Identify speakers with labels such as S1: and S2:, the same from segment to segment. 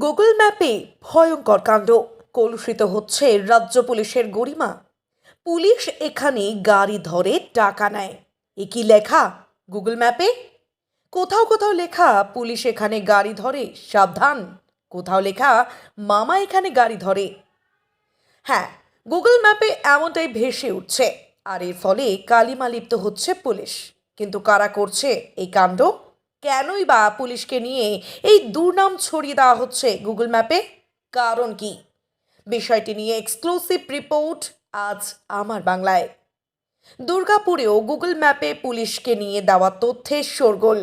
S1: Google ম্যাপে ভয়ঙ্কর কাণ্ড কলুষিত হচ্ছে রাজ্য পুলিশের গরিমা। পুলিশ এখানে গাড়ি ধরে টাকা নেয়। এ কি লেখা গুগল ম্যাপে? কোথাও কোথাও লেখা পুলিশ এখানে গাড়ি ধরে, সাবধান। কোথাও লেখা মামা এখানে গাড়ি ধরে। হ্যাঁ গুগল ম্যাপে এমনটাই ভেসে উঠছে। আর এর ফলে কালিমা লিপ্ত হচ্ছে পুলিশ। কিন্তু কারা করছে এই কাণ্ড? কেনই বা পুলিশকে নিয়ে এই দুর্নাম ছড়িয়ে দেওয়া হচ্ছে গুগল ম্যাপে? কারণ কি? বিষয়টি নিয়ে এক্সক্লুসিভ রিপোর্ট আজ আমার বাংলায়। দুর্গাপুরেও গুগল ম্যাপে পুলিশকে নিয়ে দেওয়া তথ্যের শোরগোল।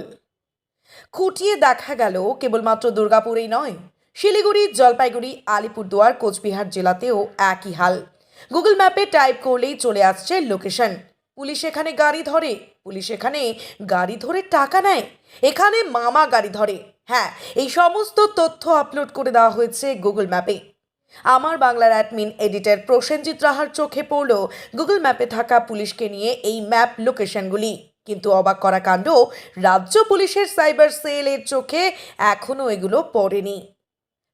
S1: খুঁটিয়ে দেখা গেল কেবলমাত্র দুর্গাপুরেই নয়, শিলিগুড়ি, জলপাইগুড়ি, আলিপুরদুয়ার, কোচবিহার জেলাতেও একই হাল। গুগল ম্যাপে টাইপ করলেই চলে আসছে লোকেশন। পুলিশ এখানে গাড়ি ধরে। পুলিশ এখানে গাড়ি ধরে টাকা নেয়। এখানে মামা গাড়ি ধরে। হ্যাঁ এই সমস্ত তথ্য আপলোড করে দেওয়া হয়েছে গুগল ম্যাপে আমার বাংলার অ্যাডমিন এডিটর প্রসেনজিৎ রাহার চোখে পড়ল গুগল ম্যাপে থাকা পুলিশকে নিয়ে এই ম্যাপ লোকেশনগুলি কিন্তু অবাক করা কাণ্ড, রাজ্য পুলিশের সাইবার সেলের চোখে এখনও এগুলো পড়েনি।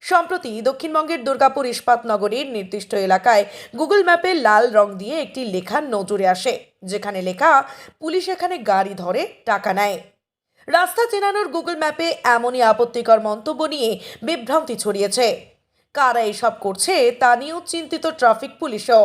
S1: সম্প্রতি দক্ষিণবঙ্গের দুর্গাপুর ইস্পাত নগরীর নির্দিষ্ট এলাকায় গুগল ম্যাপে লাল রং দিয়ে একটি লেখা নজরে আসে, যেখানে লেখা, পুলিশ এখানে গাড়ি ধরে, টাকা নেয়। রাস্তা চেনানোর গুগল ম্যাপে এমনই আপত্তিকর মন্তব্য নিয়ে বিভ্রান্তি ছড়িয়েছে। কারা এসব করছে তা নিয়েও চিন্তিত ট্রাফিক পুলিশও।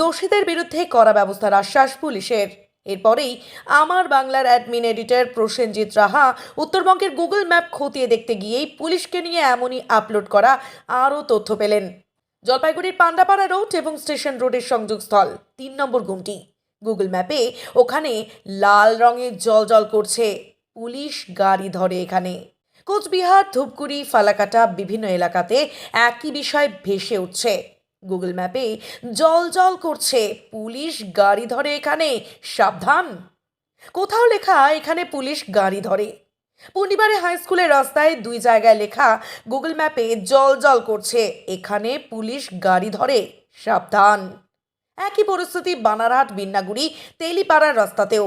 S1: দোষীদের বিরুদ্ধে কড়া ব্যবস্থার আশ্বাস পুলিশের। এরপরেই আমার বাংলার অ্যাডমিন এডিটর প্রসেনজিৎ রাহা উত্তরবঙ্গের গুগল ম্যাপ খতিয়ে দেখতে গিয়েই পুলিশকে নিয়ে এমনই আপলোড করা আরও তথ্য পেলেন। জলপাইগুড়ির পান্ডাপাড়া রোড এবং স্টেশন রোডের সংযোগস্থল, তিন নম্বর গুমটি। গুগল ম্যাপে ওখানে লাল রঙে জল জল করছে। পুলিশ গাড়ি ধরে এখানে। কোচবিহার, ধূপগুড়ি, ফালাকাটা বিভিন্ন এলাকাতে একই বিষয় ভেসে উঠছে। গুগল ম্যাপে জল জল করছে। পুলিশ গাড়ি ধরে এখানে। সাবধান। কোথাও লেখা এখানে পুলিশ গাড়ি ধরে। পূর্ণিবারে হাই স্কুলের রাস্তায় দুই জায়গায় লেখা গুগল ম্যাপে জল জল করছে। এখানে পুলিশ গাড়ি ধরে। সাবধান। একই পরিস্থিতি বানারহাট বিন্নাগুড়ি তেলিপাড়ার রাস্তাতেও।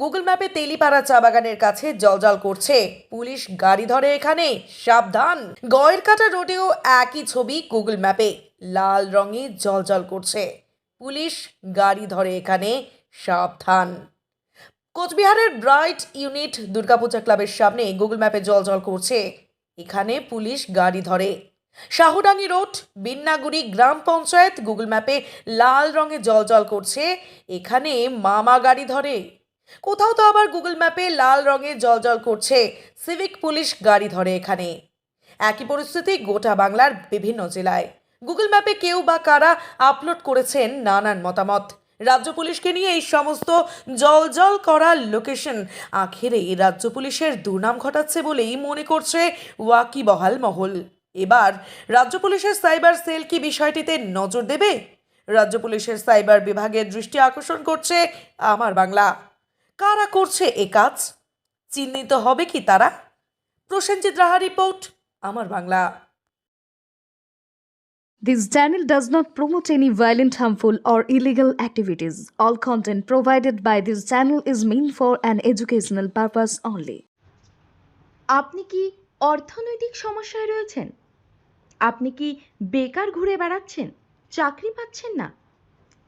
S1: গুগল ম্যাপে তেলিপাড়া চা বাগানের কাছে জলজল করছে। পুলিশ গাড়ি ধরে এখানে। সাবধান। গয়ের কাটা রোডেও একই ছবি গুগল ম্যাপে লাল রঙে জলজল করছে। পুলিশ গাড়ি ধরে এখানে। সাবধান। কোচবিহারের ব্রাইট ইউনিট দুর্গাপূজা ক্লাবের সামনে গুগল ম্যাপে জলজল করছে। এখানে পুলিশ গাড়ি ধরে। শাহুডাঙ্গি রোড, বিন্নাগুড়ি গ্রাম পঞ্চায়েত গুগল ম্যাপে লাল রঙে জলজল করছে। এখানে মামা গাড়ি ধরে। কোথাও তো আবার গুগল ম্যাপে লাল রঙে জলজল করছে। সিভিক পুলিশ গাড়ি ধরে এখানে। একই পরিস্থিতি গোটা বাংলার বিভিন্ন জেলায়। গুগল ম্যাপে কেউ বা কারা আপলোড করেছেন নানান মতামত। রাজ্য পুলিশকে নিয়ে এই সমস্ত জলজল করা লোকেশন আখেরে রাজ্য পুলিশের দুর্নাম ঘটাচ্ছে বলেই মনে করছে ওয়াকিবহাল মহল। এবার রাজ্য পুলিশের সাইবার সেল কি বিষয়টিতে নজর দেবে? রাজ্য পুলিশের সাইবার বিভাগের দৃষ্টি আকর্ষণ করছে আমার বাংলা। কারা করছে এ কাজ চিহ্নিত হবে কি তারা প্রসেনজিৎ রাহা রিপোর্ট আমার Bangla
S2: This channel does not promote any violent, harmful, or illegal activities. All content provided by this channel is meant for an educational purpose only.
S3: আপনি কি অর্থনৈতিক সমস্যায় রয়েছেন আপনি কি বেকার ঘুরে বেড়াচ্ছেন চাকরি পাচ্ছেন না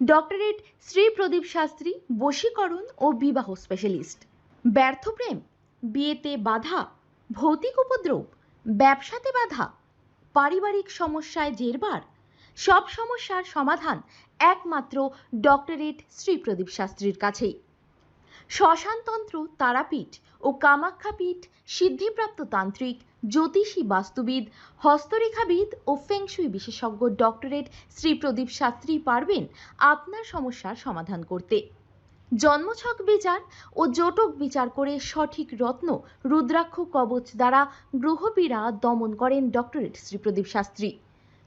S3: ডক্টরেট শ্রী প্রদীপ শাস্ত্রী, বশীকরণ ও বিবাহ স্পেশালিস্ট ব্যর্থ প্রেম, বিয়েতে বাধা, ভৌতিক উপদ্রব, ব্যবসাতে বাধা, পারিবারিক সমস্যায় জেরবার, সব সমস্যার সমাধান একমাত্র ডক্টরেট শ্রী প্রদীপ শাস্ত্রীর কাছেই। শ্মশানতন্ত্র, তারাপীঠ ও কামাখ্যাপীঠ সিদ্ধিপ্রাপ্ত তান্ত্রিক জ্যোতিষী বাস্তুবিদ, হস্তরেখাবিদ ও ফেংশুই বিশেষজ্ঞ ডক্টরেট শ্রী প্রদীপ শাস্ত্রী পারবেন আপনার সমস্যার সমাধান করতে। জন্মছক বিচার ও জোটক বিচার করে সঠিক রত্ন রুদ্রাক্ষ কবচ দ্বারা গ্রহপীড়া দমন করেন ডক্টরেট শ্রী প্রদীপ শাস্ত্রী